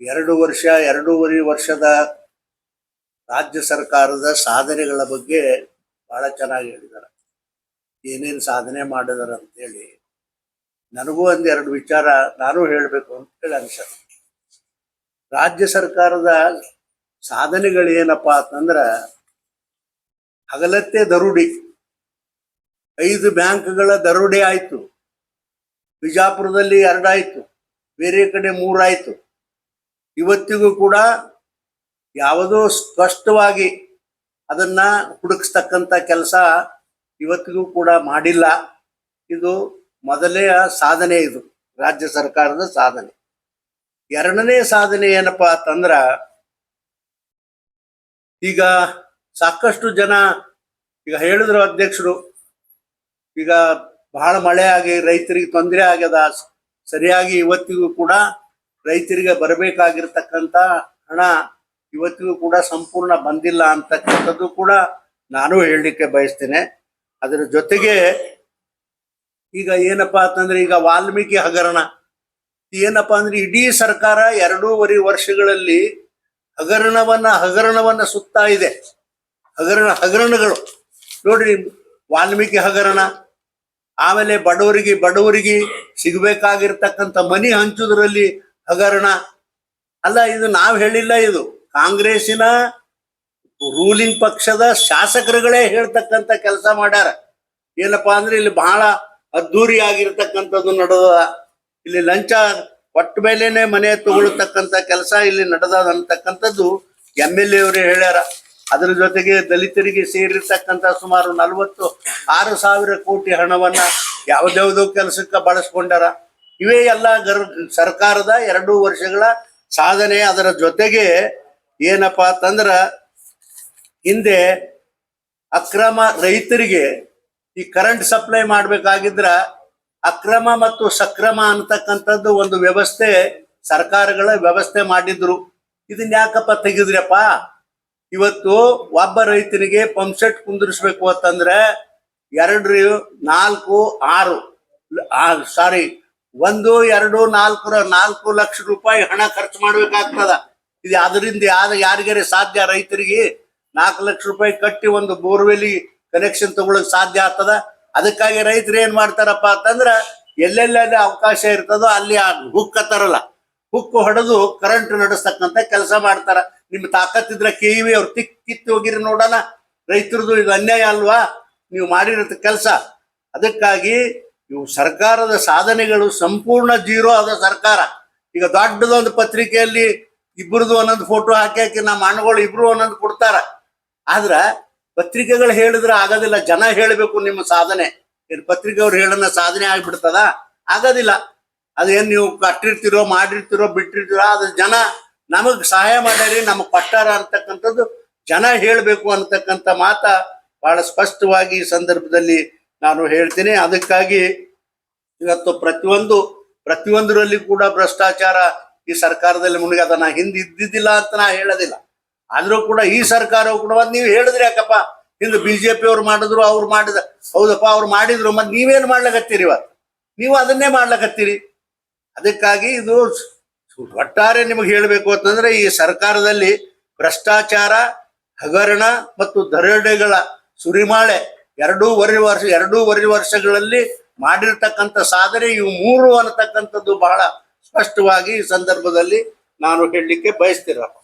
ಎರಡು ವರ್ಷ, ಎರಡೂವರೆ ವರ್ಷದ ರಾಜ್ಯ ಸರ್ಕಾರದ ಸಾಧನೆಗಳ ಬಗ್ಗೆ ಬಹಳ ಚೆನ್ನಾಗಿ ಹೇಳಿದ್ದಾರೆ. ಏನೇನು ಸಾಧನೆ ಮಾಡಿದಾರೆ ಅಂತೇಳಿ ನನಗೂ ಒಂದೆರಡು ವಿಚಾರ ನಾನು ಹೇಳಬೇಕು ಅಂತೇಳಿ ಅನ್ಸತ್ತೆ. ರಾಜ್ಯ ಸರ್ಕಾರದ ಸಾಧನೆಗಳೇನಪ್ಪ ಅಂತಂದ್ರೆ ಹಗಲತ್ತೆ ದರೋಡಿ. ಐದು ಬ್ಯಾಂಕ್ಗಳ ದರೋಡೆ ಆಯಿತು. ಬಿಜಾಪುರದಲ್ಲಿ ಎರಡಾಯಿತು ಬೇರೆ ಕಡೆ ಮೂರಾಯ್ತು ಇವತ್ತಿಗೂ ಕೂಡ ಯಾವುದೋ ಸ್ಪಷ್ಟವಾಗಿ ಅದನ್ನ ಹುಡುಕಿಸ್ತಕ್ಕಂಥ ಕೆಲಸ ಇವತ್ತಿಗೂ ಕೂಡ ಮಾಡಿಲ್ಲ. ಇದು ಮೊದಲೇ ಸಾಧನೆ ಇದು, ರಾಜ್ಯ ಸರ್ಕಾರದ ಸಾಧನೆ. ಎರಡನೇ ಸಾಧನೆ ಏನಪ್ಪಾ ಅಂತಂದ್ರ, ಈಗ ಸಾಕಷ್ಟು ಜನ, ಈಗ ಹೇಳಿದ್ರು ಅಧ್ಯಕ್ಷರು, ಈಗ ಬಹಳ ಮಳೆ ಆಗಿ ರೈತರಿಗೆ ತೊಂದರೆ ಆಗ್ಯದ, ಸರಿಯಾಗಿ ಇವತ್ತಿಗೂ ಕೂಡ ರೈತರಿಗೆ ಬರಬೇಕಾಗಿರ್ತಕ್ಕಂಥ ಹಣ ಇವತ್ತಿಗೂ ಕೂಡ ಸಂಪೂರ್ಣ ಬಂದಿಲ್ಲ ಅಂತಕ್ಕಂಥದ್ದು ಕೂಡ ನಾನು ಹೇಳಲಿಕ್ಕೆ ಬಯಸ್ತೇನೆ. ಅದರ ಜೊತೆಗೆ ಈಗ ಏನಪ್ಪಾ ಅಂತಂದ್ರೆ ಈಗ ವಾಲ್ಮೀಕಿ ಹಗರಣ. ಏನಪ್ಪಾ ಅಂದ್ರೆ ಇಡೀ ಸರ್ಕಾರ ಎರಡೂವರೆ ವರ್ಷಗಳಲ್ಲಿ ಹಗರಣವನ್ನ ಹಗರಣವನ್ನ ಸುತ್ತಾ ಇದೆ. ಹಗರಣ ಹಗರಣಗಳು. ನೋಡ್ರಿ ವಾಲ್ಮೀಕಿ ಹಗರಣ, ಆಮೇಲೆ ಬಡವರಿಗೆ ಬಡವರಿಗೆ ಸಿಗಬೇಕಾಗಿರ್ತಕ್ಕಂಥ ಮನಿ ಹಂಚುದ್ರಲ್ಲಿ ಹಗರಣ. ಅಲ್ಲ, ಇದು ನಾವು ಹೇಳಿಲ್ಲ ಇದು. ಕಾಂಗ್ರೆಸ್ಸಿನ ರೂಲಿಂಗ್ ಪಕ್ಷದ ಶಾಸಕರುಗಳೇ ಹೇಳ್ತಕ್ಕಂಥ ಕೆಲಸ ಮಾಡ್ಯಾರ. ಏನಪ್ಪಾ ಅಂದ್ರೆ ಇಲ್ಲಿ ಬಹಳ ಅದ್ದೂರಿ ಆಗಿರ್ತಕ್ಕಂಥದ್ದು ನಡೆದ, ಇಲ್ಲಿ ಲಂಚ ಒಟ್ಟ ಮೇಲೇನೆ ಮನೆ ತಗೊಳ್ತಕ್ಕಂಥ ಕೆಲಸ ಇಲ್ಲಿ ನಡೆದ ಅಂತಕ್ಕಂಥದ್ದು ಎಂ ಎಲ್ ಎ ಅವರೇ ಹೇಳ್ಯಾರ. ಅದರ ಜೊತೆಗೆ ದಲಿತರಿಗೆ ಸೇರಿರ್ತಕ್ಕಂಥ ಸುಮಾರು ನಲವತ್ತು ಆರು ಸಾವಿರ ಕೋಟಿ ಹಣವನ್ನ ಯಾವ್ದ್ಯಾವ್ದೋ ಕೆಲಸಕ್ಕೆ ಬಳಸ್ಕೊಂಡಾರ. ಇವೇ ಎಲ್ಲ ಗರ್, ಸರ್ಕಾರದ ಎರಡು ವರ್ಷಗಳ ಸಾಧನೆ ಅದರ ಜೊತೆಗೆ ಏನಪ್ಪಾ ಅಂತಂದ್ರ ಹಿಂದೆ ಅಕ್ರಮ ರೈತರಿಗೆ ಈ ಕರೆಂಟ್ ಸಪ್ಲೈ ಮಾಡ್ಬೇಕಾಗಿದ್ರ ಅಕ್ರಮ ಮತ್ತು ಸಕ್ರಮ ಅಂತಕ್ಕಂಥದ್ದು ಒಂದು ವ್ಯವಸ್ಥೆ ಸರ್ಕಾರಗಳ ವ್ಯವಸ್ಥೆ ಮಾಡಿದ್ರು. ಇದನ್ನ ಯಾಕಪ್ಪ ತೆಗೆದ್ರಪ್ಪ? ಇವತ್ತು ಒಬ್ಬ ರೈತನಿಗೆ ಪಂಪ್ ಸೆಟ್ ಕುಂದಿರಿಸ್ಬೇಕು ಅಂತಂದ್ರೆ ಎರಡು, ನಾಲ್ಕು, ಆರು ಸಾರಿ ಒಂದು, ಎರಡು ನಾಲ್ಕು ನಾಲ್ಕು ಲಕ್ಷ ರೂಪಾಯಿ ಹಣ ಖರ್ಚು ಮಾಡ್ಬೇಕಾಗ್ತದ. ಇದು ಅದರಿಂದ ಯಾರ, ಯಾರಿಗಾರ ಸಾಧ್ಯ? ರೈತರಿಗೆ ನಾಲ್ಕು ಲಕ್ಷ ರೂಪಾಯಿ ಕಟ್ಟಿ ಒಂದು ಬೋರ್ವೆಲಿ ಕನೆಕ್ಷನ್ ತಗೊಳಕ್ ಸಾಧ್ಯ ಆಗ್ತದ? ಅದಕ್ಕಾಗಿ ರೈತರು ಏನ್ ಮಾಡ್ತಾರಪ್ಪ ಅಂತಂದ್ರ, ಎಲ್ಲೆಲ್ಲೆಲ್ಲಿ ಅವಕಾಶ ಇರ್ತದೋ ಅಲ್ಲಿ ಆ ಹುಕ್ ತರಲ್ಲ ಹುಕ್ ಹೊಡೆದು ಕರೆಂಟ್ ನಡೆಸ್ತಕ್ಕಂತ ಕೆಲಸ ಮಾಡ್ತಾರ. ನಿಮ್ ತಾಕತ್ತಿದ್ರ ಕೆ ಇ ಅವ್ರು ತಿಕ್, ಕಿತ್ತು ಹೋಗಿರಿ ನೋಡೋಣ. ರೈತರದು ಇದು ಅನ್ಯಾಯ ಅಲ್ವಾ? ನೀವು ಮಾಡಿರೋ ಕೆಲಸ. ಅದಕ್ಕಾಗಿ ಇವು ಸರ್ಕಾರದ ಸಾಧನೆಗಳು ಸಂಪೂರ್ಣ ಜೀರೋ ಆದ ಸರ್ಕಾರ. ಈಗ ದೊಡ್ಡದೊಂದು ಪತ್ರಿಕೆಯಲ್ಲಿ ಇಬ್ಬರದು ಒಂದೊಂದು ಫೋಟೋ ಹಾಕಿ ಹಾಕಿ ನಮ್ಮ ಅಣ್ಣಗಳು ಇಬ್ರು ಒಂದೊಂದು ಕೊಡ್ತಾರ. ಆದ್ರ ಪತ್ರಿಕೆಗಳು ಹೇಳಿದ್ರೆ ಆಗೋದಿಲ್ಲ, ಜನ ಹೇಳಬೇಕು ನಿಮ್ಮ ಸಾಧನೆ. ಪತ್ರಿಕೆ ಪತ್ರಿಕೆಯವ್ರು ಹೇಳೋಣ ಸಾಧನೆ ಆಗ್ಬಿಡ್ತದ? ಆಗೋದಿಲ್ಲ. ಅದೇನ್ ನೀವು ಕಟ್ಟಿರ್ತಿರೋ, ಮಾಡಿರ್ತಿರೋ, ಬಿಟ್ಟಿರ್ತಿರೋ ಅದು ಜನ ನಮಗ್ ಸಹಾಯ ಮಾಡ್ಯಾರಿ, ನಮಗ್ ಕೊಟ್ಟಾರ ಅಂತಕ್ಕಂಥದ್ದು ಜನ ಹೇಳಬೇಕು ಅಂತಕ್ಕಂಥ ಮಾತ ಬಹಳ ಸ್ಪಷ್ಟವಾಗಿ ಈ ಸಂದರ್ಭದಲ್ಲಿ ನಾನು ಹೇಳ್ತೀನಿ, ಅದಕ್ಕಾಗಿ ಇವತ್ತು ಪ್ರತಿಯೊಂದು, ಪ್ರತಿಯೊಂದರಲ್ಲಿ ಕೂಡ ಭ್ರಷ್ಟಾಚಾರ ಈ ಸರ್ಕಾರದಲ್ಲಿ ಮುಳುಗದ ನಾ ಹಿಂದೆ ಇದ್ದಿದ್ದಿಲ್ಲ ಅಂತ ನಾ ಹೇಳೋದಿಲ್ಲ. ಆದ್ರೂ ಕೂಡ ಈ ಸರ್ಕಾರವು ಕೂಡ ಮತ್ತೆ ನೀವು ಹೇಳಿದ್ರಿ ಯಾಕಪ್ಪ? ಹಿಂದೆ ಬಿಜೆಪಿ ಅವ್ರು ಮಾಡಿದ್ರು, ಅವ್ರು ಮಾಡಿದ, ಹೌದಪ್ಪ, ಅವ್ರು ಮಾಡಿದ್ರು, ಮತ್ತೆ ನೀವೇನು ಮಾಡ್ಲಕತ್ತೀರಿ ಇವತ್ತು? ನೀವು ಅದನ್ನೇ ಮಾಡ್ಲಕತ್ತೀರಿ. ಅದಕ್ಕಾಗಿ ಇದು ಒಟ್ಟಾರೆ ನಿಮಗೆ ಹೇಳಬೇಕು ಅಂತಂದ್ರೆ, ಈ ಸರ್ಕಾರದಲ್ಲಿ ಭ್ರಷ್ಟಾಚಾರ, ಹಗರಣ ಮತ್ತು ದರೋಡೆಗಳ ಸುರಿಮಾಳೆ ಎರಡೂವರೆ ವರ್ಷ, ಎರಡೂವರೆ ವರ್ಷಗಳಲ್ಲಿ ಮಾಡಿರ್ತಕ್ಕಂಥ ಸಾಧನೆ, ಇವು ಮೂರು ಅನ್ನತಕ್ಕಂಥದ್ದು ಬಹಳ ಸ್ಪಷ್ಟವಾಗಿ ಈ ಸಂದರ್ಭದಲ್ಲಿ ನಾನು ಹೇಳಲಿಕ್ಕೆ ಬಯಸ್ತೀರಪ್ಪ